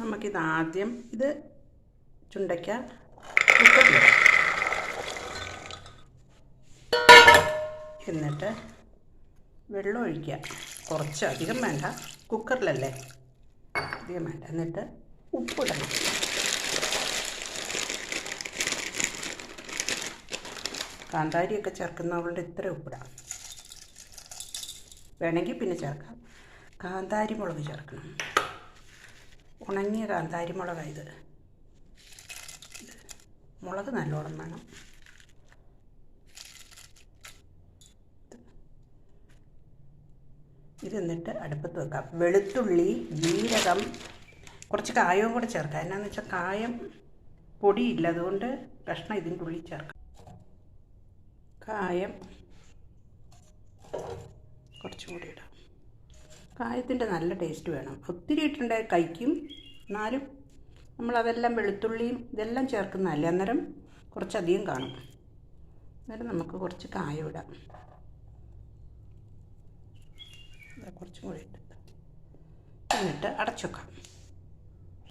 നമുക്കിത് ആദ്യം ഇത് ചുണ്ടയ്ക്ക എന്നിട്ട് വെള്ളം ഒഴിക്കുക കുറച്ച് അധികം വേണ്ട. കുക്കറിലല്ലേ? അധികം വേണ്ട. എന്നിട്ട് ഉപ്പിടണം. കാന്താരിയൊക്കെ ചേർക്കുന്നവളുടെ ഇത്ര ഉപ്പിടാം. വേണമെങ്കിൽ പിന്നെ ചേർക്കാം. കാന്താരി മുളക് ചേർക്കണം. ഉണങ്ങിയ കാന്താരി മുളകാണ് ഇത് മുളക് നല്ലോണം വേണം. ഇത് എന്നിട്ട് അടുപ്പത്ത് വെക്കാം. വെളുത്തുള്ളി ജീരകം കുറച്ച് കായവും കൂടെ ചേർക്കാം. എന്നാന്ന് വെച്ചാൽ കായം പൊടിയില്ല അതുകൊണ്ട് കഷ്ണം ഇതിന്റെ ഉള്ളിൽ ചേർക്കാം. കായം കുറച്ചും കൂടി ഇടാം. കായത്തിന്റെ നല്ല ടേസ്റ്റ് വേണം. ഒത്തിരി ഇട്ടുണ്ട് കഴിക്കും. എന്നാലും നമ്മളതെല്ലാം വെളുത്തുള്ളിയും ഇതെല്ലാം ചേർക്കുന്നതല്ലേ അന്നേരം കുറച്ചധികം കാണും. അന്നേരം നമുക്ക് കുറച്ച് കായ ഇടാം. കുറച്ചും കൂടി ഇട്ട് എന്നിട്ട് അടച്ചു വെക്കാം